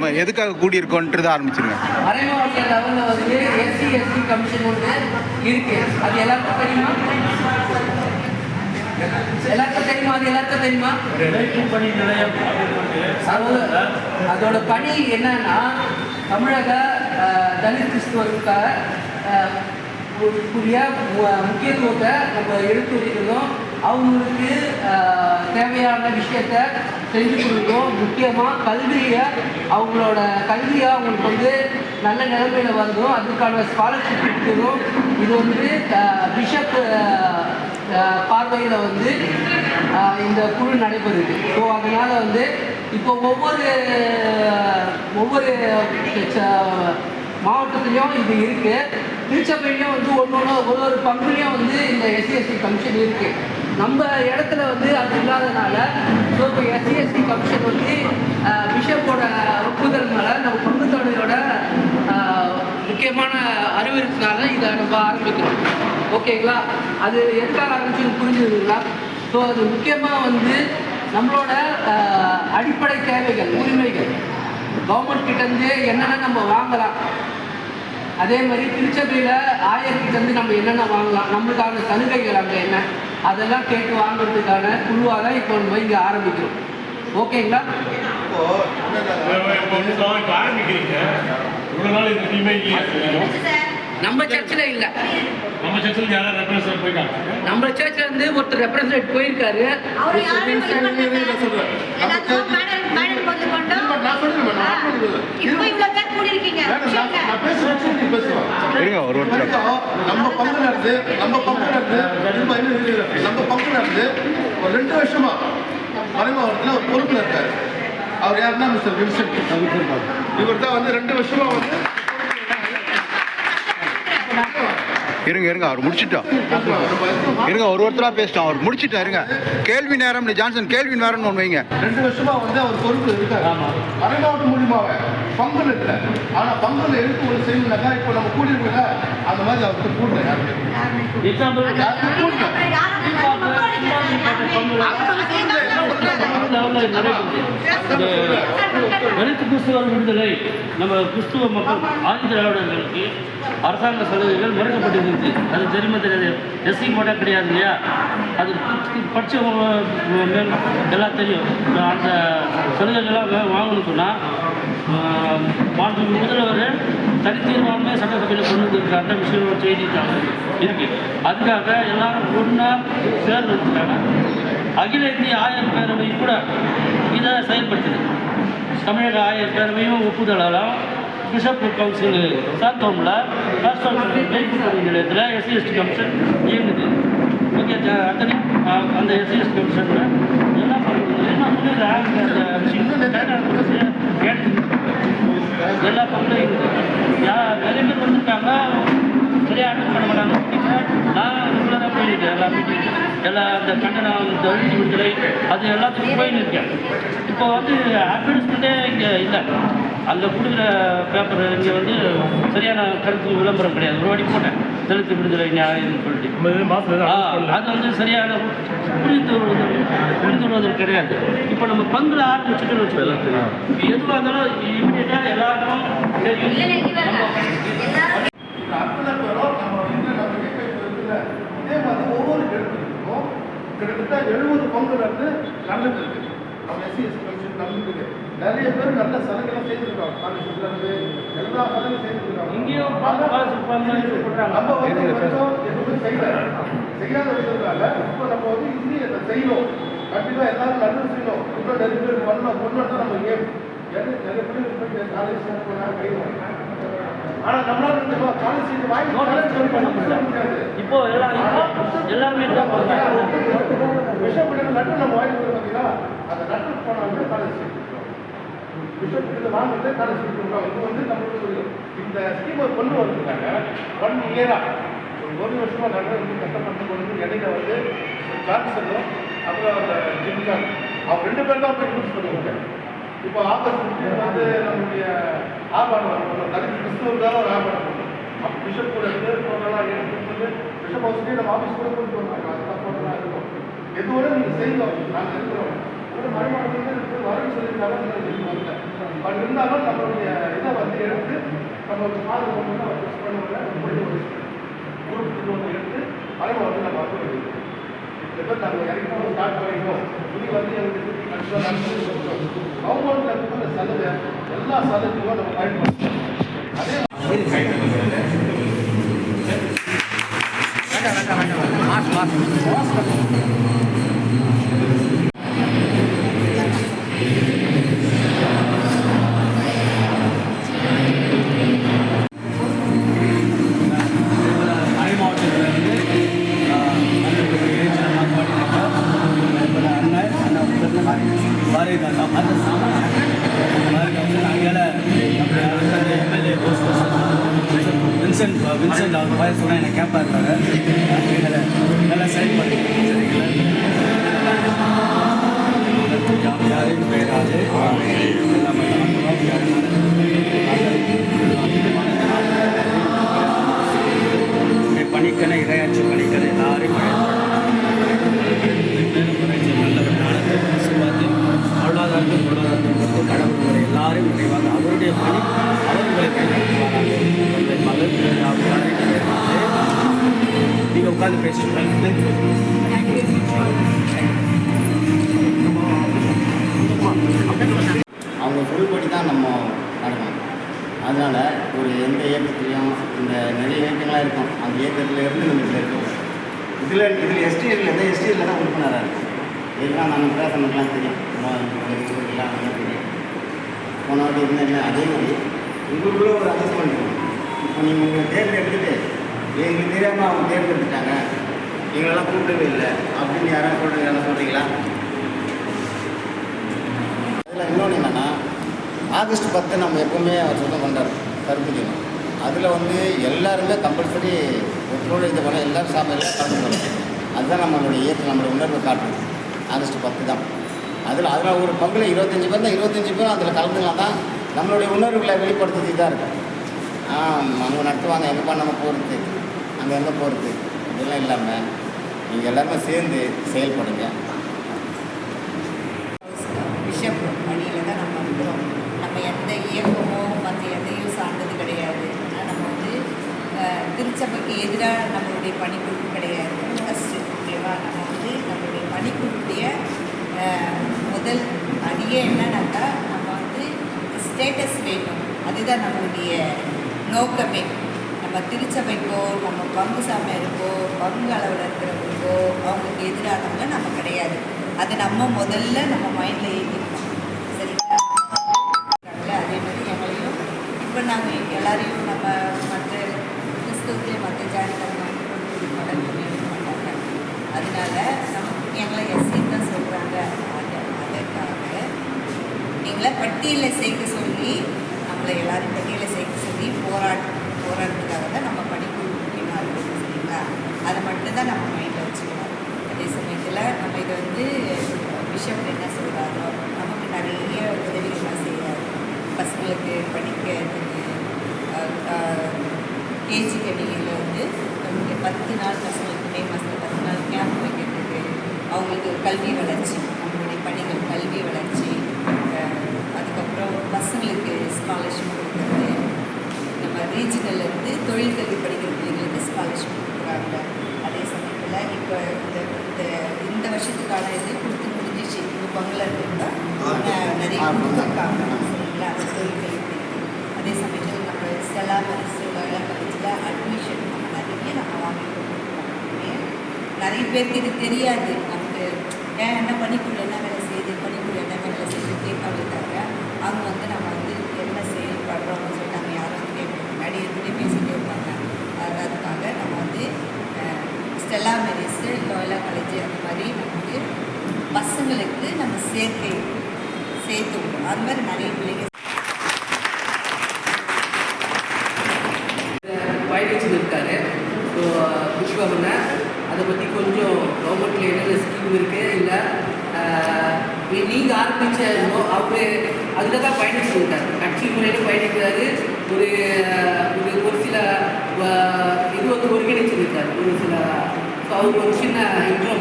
நம்ம எதுக்காக கூடியிருக்கோன்றதை ஆரம்பிச்சிருங்க. மறைமாவட்ட லெவலில் வந்து எஸ்சி எஸ்டி கமிஷன் ஒன்று இருக்கு. அது எல்லாருக்கும் தெரியுமா? எல்லாருக்கும் தெரியுமா? அது எல்லாருக்கும் தெரியுமா? நிலையம் அதோட பணி என்னன்னா தமிழக தலித் கிறிஸ்துவருக்காக உரிய முக்கியத்துவத்தை நம்ம எடுத்துரைக்கிறதும் அவங்களுக்கு தேவையான விஷயத்த செஞ்சு கொடுக்கிறோம் முக்கியமாக கல்வியை அவங்களோட கல்வியை அவங்களுக்கு வந்து நல்ல நிலைமையில் வந்தோம் அதுக்கான ஸ்காலர்ஷிப் கொடுக்குறோம் இது வந்து பிஷப் பார்வையில் வந்து இந்த குழு நடைபெறுது. ஸோ அதனால் வந்து இப்போ ஒவ்வொரு ஒவ்வொரு ச- மாவட்டத்துலேயும் இது இருக்குது திருச்சபையிலையும் வந்து ஒன்று ஒன்று ஒரு ஒரு பங்குலேயும் வந்து இந்த எஸ்சிஎஸ்சி கமிஷன் இருக்குது நம்ம இடத்துல வந்து அது இல்லாதனால ஸோ இப்போ எஸ்சிஎஸ்சி கமிஷன் வந்து பிஷப்போட ஒப்புதல் மேலே நம்ம பங்குத்தொகையோட முக்கியமான அறிவுறுத்தினால இதை நம்ம ஆரம்பிக்கிறோம். ஓகேங்களா? அது எதுக்காக ஆரம்பிச்சு புரிஞ்சுதுங்களா ஸோ அது முக்கியமாக வந்து நம்மளோட அடிப்படை தேவைகள் உரிமைகள். கவர்மெண்ட் கிட்டேருந்து என்னென்ன நம்ம வாங்கலாம்? அதே மாதிரி திருச்சபையில் ஆயர்கிட்டேருந்து நம்ம என்னென்ன வாங்கலாம்? நம்மளுக்கான சலுகைகள் அங்கே என்ன? அதெல்லாம் கேட்டு வாங்குறதுக்கான குழுவாக தான் இப்போ நம்ம இங்கே ஆரம்பிக்கிறோம். ஓகேங்களா? இப்போ ஆரம்பிக்கிறீங்க இவ்வளவு நாள் இந்த டீமே இல்லையா நம்ம சர்ச்சில் இல்லை நம்ம சர்ச்சில் யாரும் ரெப்ரசன்ட் போயிருக்காங்க நம்ம சர்ச்ல இருந்து ஒருத்தர் ரெப்ரசன்ட் போயிருக்காரு அவரு யாரும் கொண்டு கொண்டு இப்போ இவ்வளவு பேர் கூடியிருக்கீங்க இருங்க ஒரு ஒருத்தர் நம்ம பங்குல இருந்து நம்ம பங்குல இருந்து நம்ம பங்குல இருந்து ஒரு ரெண்டு வருஷமா மறைமாவட்டத்தில் ஒரு பொறுப்புல இருக்காரு. அவர் யாருன்னா மிஸ்டர் வின்சென்ட்? இவர் தான் வந்து ரெண்டு வருஷமா வந்து இருங்க இருங்க அவர் முடிச்சிட்டோம் இருங்க ஒரு ஒருத்தராக பேசிட்டோம் அவர் முடிச்சிட்டோம் இருங்க. கேள்வி நேரம் ஜான்சன் கேள்வி நேரம்னு ஒன்று வைங்க. ரெண்டு வருஷமா வந்து அவர் பொறுப்பு இருக்காரு. மறைமாவட்ட மூலியமாவே பங்குல இல்லை. ஆனா பங்குல எடுத்து ஒரு செய்யணும்னாக்கா இப்போ நம்ம கூடியிருக்கல அந்த மாதிரி அவருக்கு எக்ஸாம்பிள். லெவலில் நடைபெறுது கிறிஸ்துவ விடுதலை நம்ம கிறிஸ்துவ மக்கள் ஆதி திராவிடர்களுக்கு அரசாங்க சலுகைகள் மறுக்கப்பட்டிருந்தது. அது தெரியுமா தெரியாது? எஸ்சி கோட்டா கிடையாது இல்லையா? அது படிச்ச மேல் எல்லாம் தெரியும் அந்த சலுகைகள்லாம் வே- வாங்கணும்னு சொன்னால் மாண்பு முதல்வர் தனித்தீர்மானமே சட்டசபையில் கொண்டு வந்திருக்காங்க. விஷயம் ஒரு செய்தி இருக்கு. அதுக்காக எல்லாரும் ஒன்றா சேர்ந்து அகில இந்திய ஆயர் பேரவை கூட இதை செயல்படுத்துது. தமிழக ஆயர் பேரவையும் ஒப்புதலாலும் பிஷப் கவுன்சில் சாத்தோமில் ராஷ்டிர நிலையத்தில் எஸ்சிஎஸ்டி கமிஷன் இயங்குது. ஓகே அத்தனை அந்த எஸ்சிஎஸ்டி கமிஷனில் என்ன பண்ணுறது நான் முன்னேற எல்லா பங்குலையும் இருக்குது நிறைய பேர் வந்திருக்காங்க. சரியாக அட்டன் பண்ண மாட்டாங்க. நான் ரெகுலராக போயிருக்கேன் எல்லா மீட்டிங் எல்லா அந்த கண்டனம் இந்த எழுத்து விடுதலை அது எல்லாத்துக்கும் போயின்னு இருக்கேன் இப்போ வந்து அட்வர்டைஸ்மெண்ட்டே இங்கே இல்லை. அங்கே கொடுக்குற பேப்பர் இங்கே வந்து சரியான கருத்து விளம்பரம் கிடையாது. ஒரு வாட்டி போட்டேன். தலித்து விடுதலை நியாயம்னு சொல்லிட்டு. ஆ, அது வந்து சரியான புரிந்துணர்வு புரிந்துணர்வு கிடையாது. இப்போ நம்ம பங்குல ஆரம்பிச்சுட்டு வச்சுக்கலாம் எதுவாக இருந்தாலும் இமீடியட்டாக எல்லாருக்கும் தெரியும். அத்தனை பேரும் நம்ம என்ன நம்ம கேட்க இருக்குல்ல இதே மாதிரி ஒவ்வொரு இடத்துக்கும் கிட்டத்தட்ட எழுபது பங்குல இருந்து நடந்துட்டு இருக்கு. நம்ம எஸ்சி எஸ்சி கமிஷன் நடந்துருக்கு நிறைய பேர் நல்ல சலுகைலாம் செய்திருக்காங்க. காலேஜ்ல இருந்து எல்லா சலுகையும் செய்திருக்காங்க. இங்கேயும். நம்ம வந்து எதுவுமே செய்யல. செய்யாத இருக்கிறதுனால இப்போ நம்ம வந்து இங்கேயும் இதை செய்யணும். கண்டிப்பா எல்லாரும் நல்லது செய்யணும். இன்னும் நிறைய பேர் பண்ணணும் கொண்டு தான் நம்ம ஏம் நிறைய நிறைய பேர் காலேஜ் போனாங்க கைது இப்போ எல்லாம் இப்போ எல்லாமே வாங்கிட்டு கொடுப்பாங்க இது வந்து நம்மளுக்கு ஒரு இந்த ஸ்கீமை கொண்டு வந்துருக்காங்க ஒன் இயரா ஒரு வருஷமா நல்ல வந்து கஷ்டப்பட்டு கொண்டு வந்து இடையில வந்து ஜான்சனும் அப்புறம் ஜிம்கான் அவங்க ரெண்டு பேர் தான் போய் யூஸ் பண்ணுவாங்க இப்போ ஆகஸ்ட் 15 வந்து நம்முடைய ஆபாரம் பண்ணணும் தனி கிறிஸ்துவருக்காக ஒரு ஆபாரம் பண்ணணும் அப்போ பிஷப் கூட இருந்து போனலாம் எடுத்து பிஷப் ஹவுஸ்லேயே நம்ம ஆஃபீஸ் கூட கொண்டு வந்தாங்க அதுதான் போனலாம் இருக்கும். எதுவரை நீங்கள் செய்யணும் நாங்கள் இருக்கிறோம். ஒரு மறுமாதிரி வரணும்னு சொல்லியிருந்தாலும் நீங்கள் வரல. பட் இருந்தாலும் நம்மளுடைய இதை வந்து எடுத்து நம்ம மாதிரி கொண்டு வந்து அவர் புஷ் பண்ணுவோம்ல ஒரு குரூப் கொண்டு வந்து எடுத்து அலைவை வந்து நம்ம வந்து வேண்டியது இப்போ நாங்கள் இறக்கணும் ஸ்டார்ட் பண்ணிட்டோம். இது வந்து எங்களுக்கு சுற்றி கண்டிப்பாக நடந்து கவர்மெண்ட்ல இருக்கிற சலுகை எல்லா சலுகையும் நம்ம அதனால் ஒரு எந்த இயக்கத்துலேயும் இந்த நிறைய இயக்கங்களாக இருக்கும். அந்த இயக்கத்தில் இருந்து நம்ம இதில் இருக்கோம். இதில் இதில் எஸ்டியில் எந்த எஸ்டியில் தான் உறுப்பினராக இருக்கும் இதெல்லாம் நம்ம பேசணும்லாம் தெரியும். எல்லாம் தெரியும். போன வாட்டி அதே மாதிரி உங்களுக்குள்ள ஒரு அட்ஜஸ்ட்மெண்ட் இருக்கும் இப்போ நீங்கள் உங்களை தேர்ந்தெடுத்துட்டு எங்களுக்கு தெரியாமல் அவங்க தேர்ந்தெடுத்துட்டாங்க எங்களெல்லாம் கூப்பிடவே இல்லை. அப்படின்னு யாராவது சொல்கிறீங்க சொல்கிறீங்களா இதில் இன்னொன்று ஆகஸ்ட் பத்து நம்ம எப்போவுமே அவர் சுத்தம் பண்ணுறாரு கருப்பு தினம். அதில் வந்து எல்லாருமே கம்பல்சரி ஒத்துழைப்பு பண்ண எல்லாரும் சாப்பிட எல்லாம் கலந்துக்கணும். அதுதான் நம்மளுடைய இயக்கம் நம்மளுடைய உணர்வை காட்டும். ஆகஸ்ட் பத்து தான். அதில் அதில் ஒரு பங்கில் இருபத்தஞ்சி பேர் தான் இருபத்தஞ்சி பேரும் அதில் கலந்துனா தான் நம்மளுடைய உணர்வுகளை வெளிப்படுத்துறது தான் இருக்கும் ஆ அவங்க நடத்துவாங்க. எங்கே நம்ம போகிறது அங்கே எங்கே போகிறது இதெல்லாம் இல்லாமல் நீங்கள் எல்லாருமே சேர்ந்து செயல்படுங்க பிஷப் பணியில் தான் நம்ம இருக்கிறோம் நம்ம எந்த இயக்கமோ மற்ற எதையும் சார்ந்தது கிடையாது ஆனால் நம்ம வந்து அஹ், எதிராக நம்மளுடைய பணிக்குழு கிடையாது. ஃபஸ்ட்டு ஓகேவா? நம்ம வந்து நம்மளுடைய பணிக்குழுடைய முதல் அடியே என்னன்னாக்கா நம்ம வந்து ஸ்டேட்டஸ் வேணும் அதுதான் நம்மளுடைய நோக்கமே. நம்ம திருச்சபைக்கோ நம்ம பங்கு சாமியாருக்கோ பங்கு அளவில் இருக்கிறவங்களுக்கோ அவங்களுக்கு எதிரானவங்க நம்ம கிடையாது. அதை நம்ம முதல்ல நம்ம மைண்டில் ஏற்றிக்கணும் சரிங்களா? அதே மாதிரி எங்களையும் இப்போ நாங்கள் எல்லாரையும் மடன் அதனால நம்ம எங்களை எஸ்சி தான் சொல்கிறாங்க அதற்காக எங்களை பட்டியலில் சேர்க்க சொல்லி நம்மளை எல்லாரும் பட்டியலில் சேர்க்க சொல்லி போராட் போராட்டத்துக்காக தான் நம்ம படிப்பு முக்கியமாக இருக்குது சரிங்களா? அதை மட்டும்தான் நம்ம மைண்டில் வச்சுக்கணும். அதே சமயத்தில் நம்ம இதை வந்து பிஷப் என்ன சொல்கிறாரோ நமக்கு நிறைய உதவிகள்லாம் செய்கிறாரு பசங்களுக்கு படிக்கிறதுக்கு கேஜி கணிகளில் வந்து பத்து நாள் பசங்களுக்கு மே மாதத்தில் பத்து நாள் கேம்ப் வைக்கிறதுக்கு அவங்களுக்கு கல்வி வளர்ச்சி நம்மளுடைய பணிகள் கல்வி வளர்ச்சி அஹ், அதுக்கப்புறம் பசங்களுக்கு ஸ்காலர்ஷிப் கொடுக்குறது நம்ம ரீஜனல்ல இருந்து தொழில் கல்வி படிக்கிற பிள்ளைங்களுக்கு ஸ்காலர்ஷிப் கொடுக்குறாங்க அதே சமயத்தில் இப்போ இந்த இந்த இந்த வருஷத்துக்கான இது கொடுத்து முடிஞ்சிச்சு இப்போ பங்களா இருந்தா நிறைய கொடுத்துருக்காங்க சரிங்களா அந்த தொழில் கல்வி பிள்ளைங்களுக்கு. அதே சமயத்தில் நம்ம ஸ்டெலா மரிசு லோயலா காலேஜில் அட்மிஷன் நம்ம நிறைய நம்ம வாங்கி கொடுத்துருக்கோம் நிறைய பேருக்கு இது தெரியாது. நமக்கு ஏன் என்ன பணிக்குள்ள என்ன வேலை செய்யுது பணிக்குள்ள என்ன வேலை செய்யுது கேட்காம இருக்காங்க அவங்க வந்து நம்ம வந்து என்ன செயல்படுறோம்னு சொல்லிட்டு நம்ம யாரும் வந்து கேட்க முன்னாடி எதுவுமே பேசிகிட்டே இருப்பாங்க. அதுக்காக நம்ம வந்து ஸ்டெல்லா மெரிஸு லோயலா காலேஜ் அந்த மாதிரி நம்ம வந்து பசங்களுக்கு நம்ம சேர்க்கை சேர்த்து விடுவோம் அது மாதிரி நிறைய பிள்ளைங்க பயணிச்சு இருக்காரு ஸோ புஷ்பம்னா அதை பற்றி கொஞ்சம் கவர்மெண்ட்டில் என்னென்ன ஸ்கீம் இருக்குது இல்லை நீங்கள் ஆரம்பிச்சோ அவரு அதில் தான் பயணிச்சு இருக்காரு கட்சி முறையில் பயணிக்கிறாரு. ஒரு ஒரு ஒரு சில இது வந்து ஒருங்கிணைச்சிருக்காரு. ஒரு சில ஸோ அவருக்கு ஒரு சின்ன இன்ட்ரோ